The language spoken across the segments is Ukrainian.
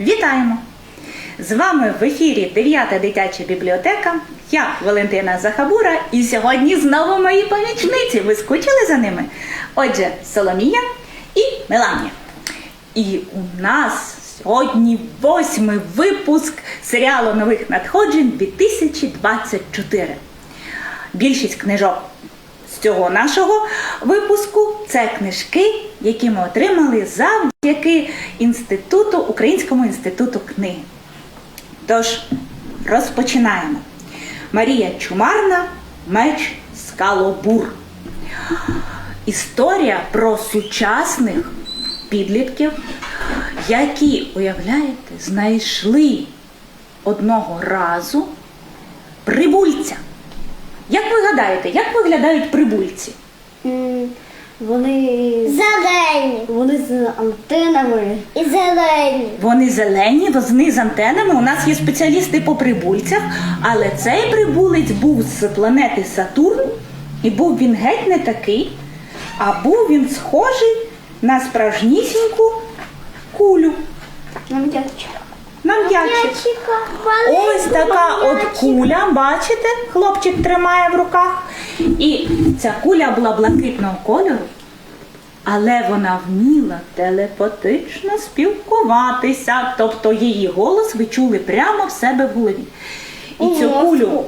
Вітаємо! З вами в ефірі 9 дитяча бібліотека. Я Валентина Захабура, і сьогодні знову мої помічниці. Ви скучили за ними? Отже, Соломія і Меланія. І у нас сьогодні восьмий випуск серіалу нових надходжень 2024. Більшість книжок цього нашого випуску це книжки, які ми отримали завдяки інституту Українському інституту книги. Тож розпочинаємо. Марія Чумарна, меч Скалобур. Історія про сучасних підлітків, які, уявляєте, знайшли одного разу прибульця. Як ви гадаєте, як виглядають прибульці? Вони, Зелені вони з антенами. і зелені. Вони зелені, вони з антенами. У нас є спеціалісти по прибульцях, але цей прибулець був з планети Сатурн, і був він геть не такий, а був він схожий на справжнісіньку кулю. На. На м'ячик. Ось така от куля, бачите, хлопчик тримає в руках. І ця куля була блакитного кольору, але вона вміла телепатично спілкуватися. Тобто її голос ви чули прямо в себе в голові. І цю кулю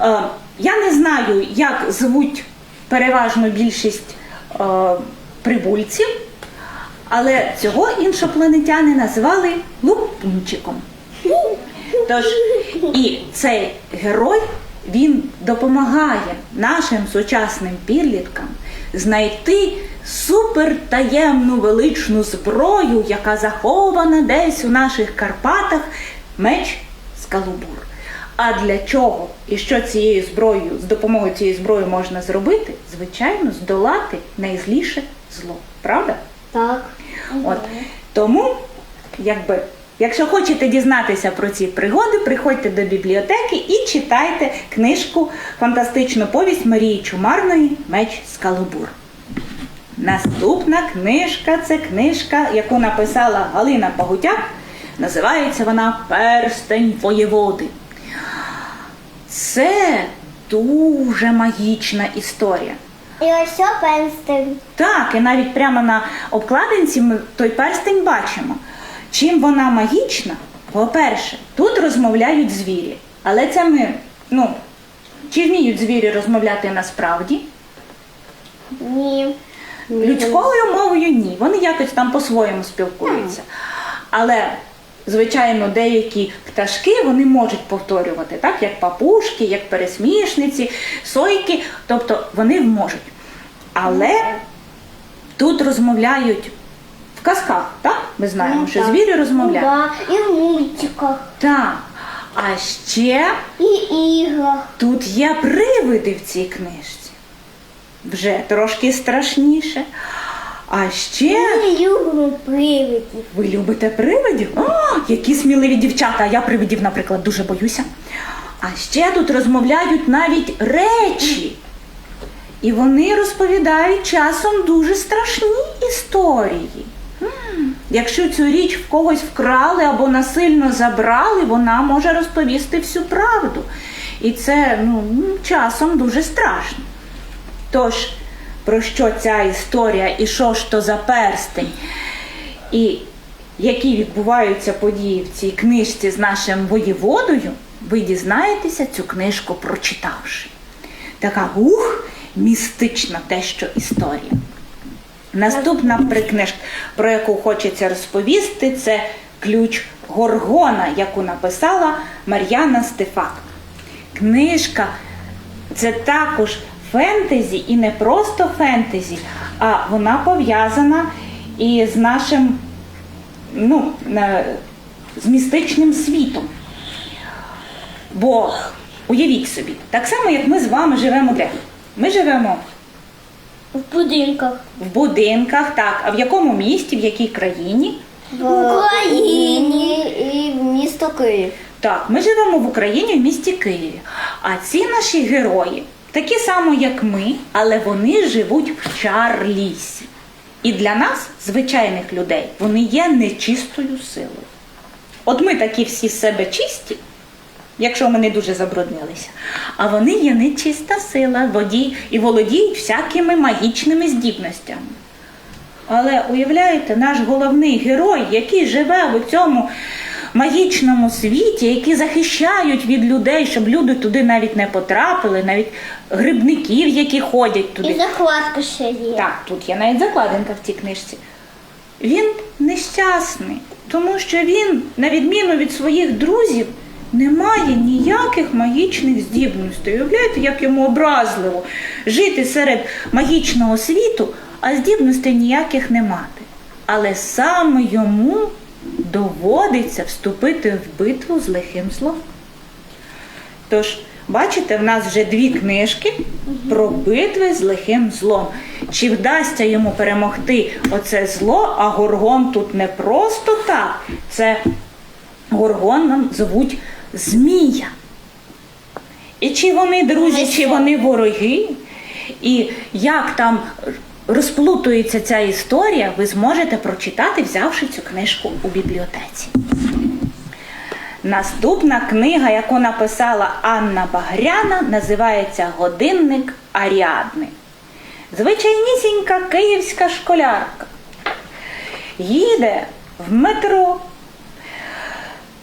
е, я не знаю, як звуть переважно більшість е, прибульців, але цього іншопланетяни назвали лупунчиком. Тож і цей герой він допомагає нашим сучасним підліткам знайти супертаємну величну зброю, яка захована десь у наших Карпатах, меч Скалубур. А для чого і що цією зброєю, з допомогою цієї зброї можна зробити? Звичайно, здолати найзліше зло. Правда? Так. От тому, якби, якщо хочете дізнатися про ці пригоди, приходьте до бібліотеки і читайте книжку Фантастичну повість Марії Чумарної Меч Скалобур. Наступна книжка це книжка, яку написала Галина Пагутяк. Називається вона Перстень воєводи. Це дуже магічна історія. І ось о пенстень. Так, і навіть прямо на обкладинці ми той перстень бачимо. Чим вона магічна? По-перше, тут розмовляють звірі. Але це ми, ну, чи вміють звірі розмовляти насправді? Ні. Людською мовою ні. Вони якось там по-своєму спілкуються. Але, звичайно, деякі пташки вони можуть повторювати, так, як папушки, як пересмішниці, сойки, тобто вони можуть. Але тут розмовляють в казках, так? Ми знаємо, Ну, що так. звірі Ну, розмовляють. да. І в мультиках, Так. А ще і іграх. тут є привиди в цій книжці. Вже трошки страшніше. А ще. Ми любимо привидів. Ви любите привидів? О, які сміливі дівчата! Я привидів, наприклад, дуже боюся. А ще тут розмовляють навіть речі. І вони розповідають часом дуже страшні історії. М, Якщо цю річ в когось вкрали або насильно забрали, вона може розповісти всю правду. І це ну, часом дуже страшно. Тож, про що ця історія і що ж то за перстень? І які відбуваються події в цій книжці з нашим воєводою, ви дізнаєтеся цю книжку, прочитавши. Така ух, містична дещо історія. Наступна прикнижка, про яку хочеться розповісти, це ключ Горгона, яку написала Мар'яна Стефак. Книжка це також фентезі, і не просто фентезі, а вона пов'язана і з нашим ну, е, з містичним світом. Бо уявіть собі, так само, як ми з вами живемо де? Ми живемо В будинках. в будинках, так, а в якому місті, в якій країні? В Україні. і в місто Київ. Так, ми живемо в Україні в місті Києві. А ці наші герої такі само, як ми, але вони живуть в чарлісі. І для нас, звичайних людей, вони є нечистою силою. От ми такі всі з себе чисті, якщо ми не дуже забруднилися, а вони є нечиста сила воді і володіють всякими магічними здібностями. Але уявляєте, наш головний герой, який живе у цьому магічному світі, які захищають від людей, щоб люди туди навіть не потрапили, навіть грибників, які ходять І туди. закладка ще є. Так, тут є навіть закладинка в цій книжці. Він нещасний, тому що він, на відміну від своїх друзів, не має ніяких магічних здібностей. Уявляєте, як йому образливо жити серед магічного світу, а здібностей ніяких не мати. Але саме йому доводиться вступити в битву з лихим злом. Тож, бачите, в нас вже дві книжки про битви з лихим злом. Чи вдасться йому перемогти оце зло, а горгон тут не просто так. Це горгон нам звуть Змія. І чи вони друзі, чи вони вороги, і як там розплутується ця історія, ви зможете прочитати, взявши цю книжку у бібліотеці. Наступна книга, яку написала Анна Багряна, називається Годинник Аріадни. Звичайнісінька київська школярка. Їде в метро.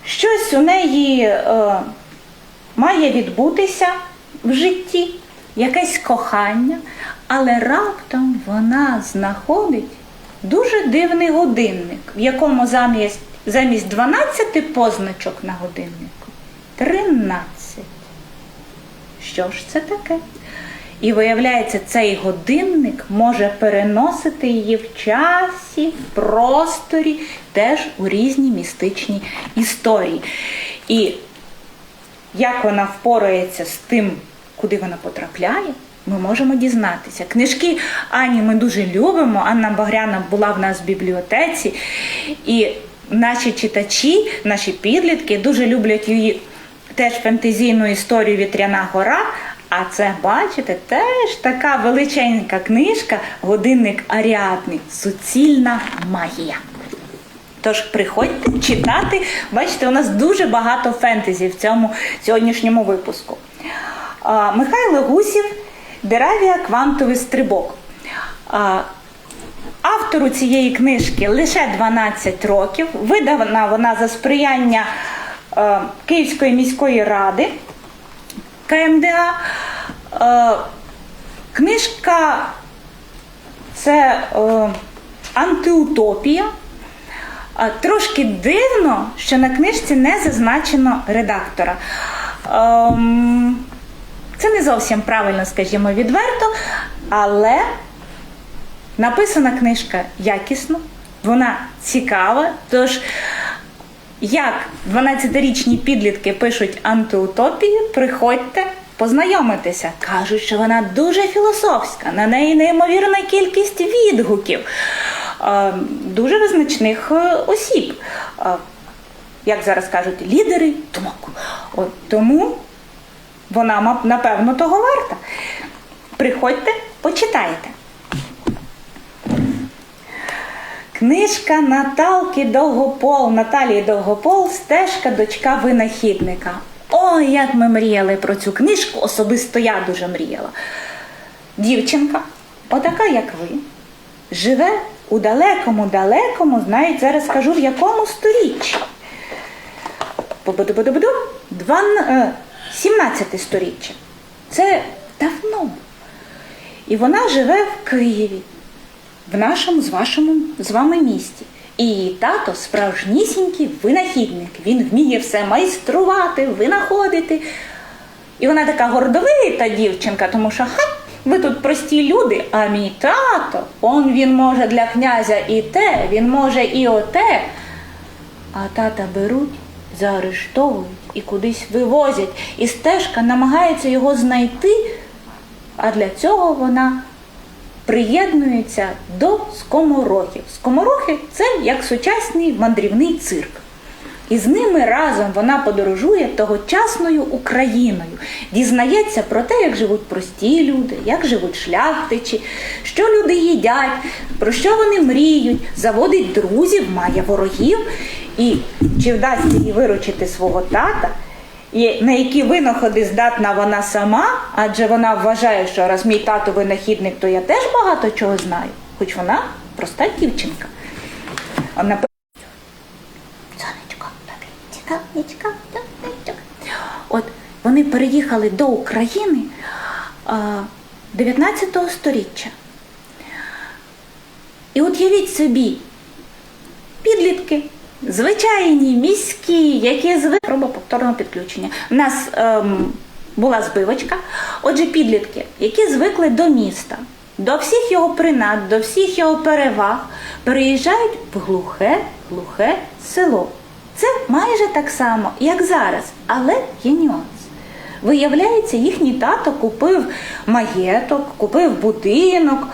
Щось у неї е, має відбутися в житті, якесь кохання, але раптом вона знаходить дуже дивний годинник, в якому замість, замість 12 позначок на годиннику 13. Що ж це таке? І виявляється, цей годинник може переносити її в часі, в просторі, теж у різні містичні історії. І як вона впорається з тим, куди вона потрапляє, ми можемо дізнатися. Книжки Ані ми дуже любимо. Анна Багряна була в нас в бібліотеці, і наші читачі, наші підлітки дуже люблять її теж фентезійну історію Вітряна гора. А це, бачите, теж така величенька книжка Годинник Аріадни. Суцільна магія. Тож приходьте читати. Бачите, у нас дуже багато фентезі в цьому сьогоднішньому випуску. Михайло Гусів Деравія Квантовий стрибок. Автору цієї книжки лише 12 років. Видана вона за сприяння Київської міської ради КМДА. Книжка це антиутопія. Трошки дивно, що на книжці не зазначено редактора. Це не зовсім правильно, скажімо, відверто, але написана книжка якісно, вона цікава. Тож, як 12-річні підлітки пишуть антиутопію, приходьте. Познайомитися. Кажуть, що вона дуже філософська, на неї неймовірна кількість відгуків е, дуже визначних е, осіб. Е, Як зараз кажуть, лідери думок. От тому вона, напевно, того варта. Приходьте, почитайте. Книжка Наталки Довгопол, Наталії Довгопол, стежка дочка винахідника. О, як ми мріяли про цю книжку, особисто я дуже мріяла. Дівчинка, отака, як ви, живе у далекому-далекому, знають, зараз скажу, в якому сторіччі. 12 17 сторіччя. Це давно. І вона живе в Києві, в нашому з вашому з вами місті. І її тато справжнісінький винахідник. Він вміє все майструвати, винаходити. І вона така гордовита дівчинка, тому що ха, ви тут прості люди, а мій тато, он він може для князя і те, він може і оте. А тата беруть, заарештовують і кудись вивозять. І стежка намагається його знайти, а для цього вона приєднується до скоморохів. Скоморохи це як сучасний мандрівний цирк. І з ними разом вона подорожує тогочасною Україною, дізнається про те, як живуть прості люди, як живуть шляхтичі, що люди їдять, про що вони мріють, заводить друзів, має ворогів. І чи вдасться їй виручити свого тата, і на які винаходи здатна вона сама, адже вона вважає, що раз мій тато винахідник, то я теж багато чого знаю, хоч вона проста дівчинка. Вона Сонечко, сонечко, сонечко, сонечко. От вони переїхали до України 19 століття. І от явіть собі, звичайні, міські, які звикли проба повторного підключення. У нас ем, була збивочка. Отже, підлітки, які звикли до міста, до всіх його принад, до всіх його переваг, переїжджають в глухе, глухе село. Це майже так само, як зараз, але є нюанс. Виявляється, їхній тато купив маєток, купив будинок,